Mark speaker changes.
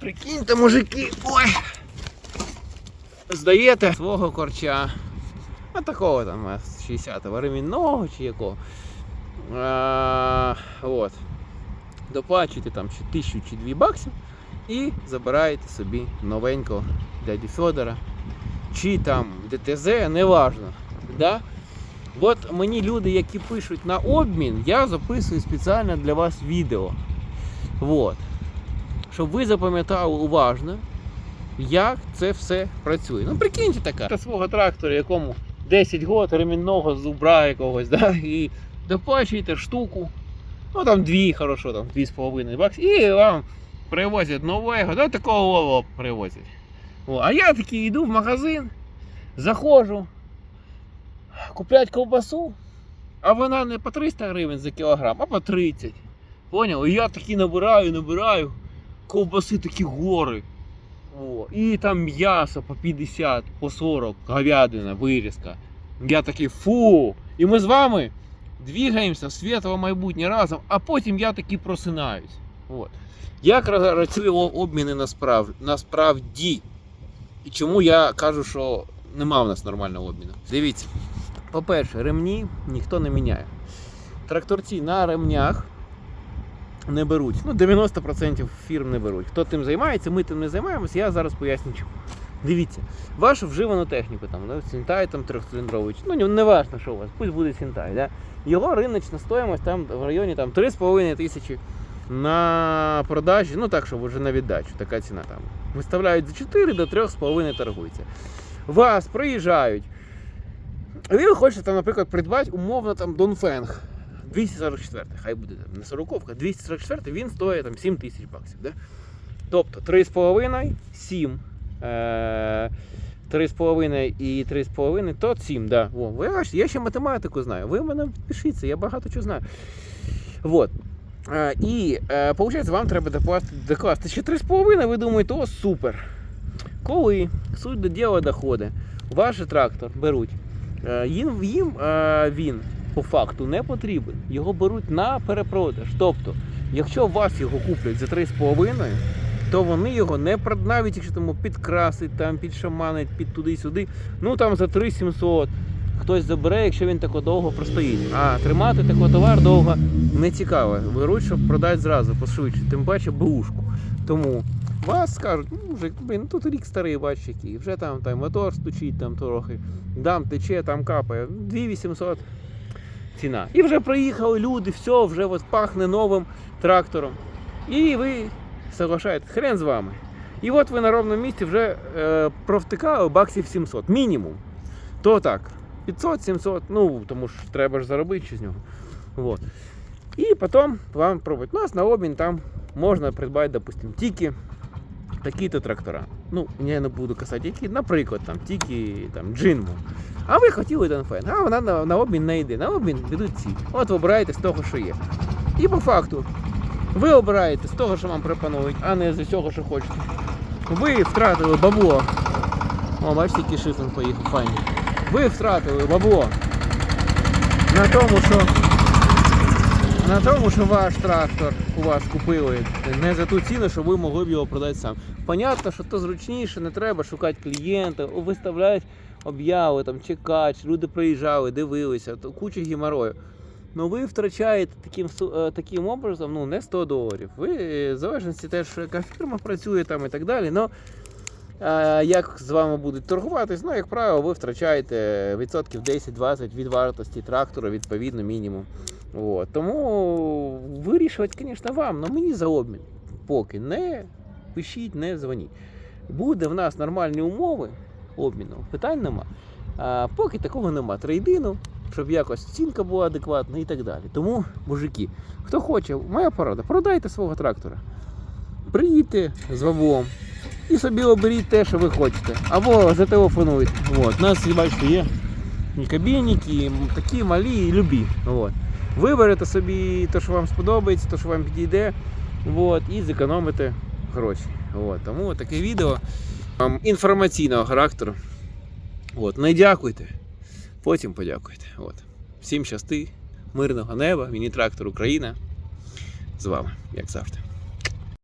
Speaker 1: Прикиньте, мужики, ой. Здаєте свого корча. А такого там 60-го ремінного чи якого. А, от. Доплачуєте там ще тисячу чи дві баксів і забираєте собі новенького дяді Федора. Чи там ДТЗ, неважно. Да? От мені люди, які пишуть на обмін, я записую спеціально для вас відео. Вот. Щоб ви запам'ятали уважно, як це все працює. Ну, прикиньте така. Та свого трактора, якому 10 років ремінного зубра якогось, да? і доплачуєте штуку. Ну там дві, хорошо, там 2,5 бакси, і вам привозять нового, да, такого лова привозять. О, а я такий йду в магазин, заходжу, куплять ковбасу, а вона не по 300 гривень за кілограм, а по 30. Поняв? І я такі набираю, набираю, ковбаси такі гори. О, і там м'ясо по 50, по 40, говядина, вирізка. Я такий фу. І ми з вами двигаємося в світле майбутнє разом, а потім я таки просинаюсь. От. Як ра- працює обміни насправ... насправді? І чому я кажу, що нема в нас нормального обміну? Дивіться, по-перше, ремні ніхто не міняє. Тракторці на ремнях не беруть. Ну, 90% фірм не беруть. Хто тим займається, ми тим не займаємося, я зараз поясню. Дивіться, вашу вживану техніку, там, да, Сінтай там трьохциліндровий, ну не, не важно, що у вас, пусть буде Сінтай. Да? Його риночна стоїмость там в районі там, 3,5 тисячі на продажі, ну так, щоб вже на віддачу, така ціна там. Виставляють за 4 до 3,5 торгується. Вас приїжджають. І ви хочете, там, наприклад, придбати умовно там Донфенг. 244, хай буде не 40, 244 він стоїть там 7 тисяч баксів. Да? Тобто 3,5, 7. Е, 3,5 і 3,5, то 7, да. О, ви я ще математику знаю. Ви мене пишіться, я багато чого знаю. Вот. Е, і е, виходить, вам треба докласти, докласти ще 3,5, ви думаєте, о, супер. Коли суть до діла доходить, ваш трактор беруть, е, їм, їм е, він по факту не потрібен. Його беруть на перепродаж. Тобто, якщо вас його куплять за 3,5, то вони його не навіть якщо тому підкрасить, там, підшаманить, під туди-сюди, ну там за 3700 хтось забере, якщо він тако довго простоїть. А тримати такий товар довго не цікаво. Беруть, щоб продати зразу, пошвидше, тим паче бушку. Тому вас скажуть, ну, блін, ну тут рік старий, бач який, вже там, там мотор стучить там трохи, дам тече, там капає. 2800 ціна. І вже приїхали люди, все, вже от пахне новим трактором. І ви соглашаєтесь, хрен з вами. І от ви на ровному місці вже е, провтикали баксів 700, мінімум. То так, 500-700, ну тому що треба ж заробити з нього. Вот. І потім вам пробують. У нас на обмін там можна придбати, допустим, тільки такі-то трактора. Ну, я не буду казати, які, наприклад, там тільки там Джинмо. А ви хотіли Донфен, а вона на, на обмін не йде. На обмін йдуть ці. От ви обираєте з того, що є. І по факту, ви обираєте з того, що вам пропонують, а не з усього, що хочете. Ви втратили бабло. О, бачите, який шифен поїхав, файний. Ви втратили бабло на тому, що на тому, що ваш трактор у вас купили не за ту ціну, що ви могли б його продати сам. Понятно, що то зручніше, не треба шукати клієнта, виставляють об'яви, там чекач, люди приїжджали, дивилися, то куча геморою. Ну ви втрачаєте таким, е, таким образом ну, не 100 доларів. Ви е, в залежності теж, яка фірма працює там і так далі. Но, як з вами будуть торгуватись, ну, як правило, ви втрачаєте відсотків 10-20 від вартості трактора, відповідно, мінімум. От. Тому вирішувати, звісно, вам, але мені за обмін. Поки не пишіть, не дзвоніть. Буде в нас нормальні умови обміну, питань нема. А поки такого нема. Трейдину, щоб якось оцінка була адекватна і так далі. Тому, мужики, хто хоче, моя порада, продайте свого трактора. Приїдьте з вавом і собі оберіть те, що ви хочете. Або зателефонуйте. От. У нас, бачите, є і кабінники, і такі малі, і любі. От. Виберете собі те, що вам сподобається, те, що вам підійде, от, і зекономите гроші. От. Тому таке відео інформаційного характеру. От. Не дякуйте, потім подякуйте. От. Всім щасти, мирного неба, міні-трактор Україна. З вами, як завжди.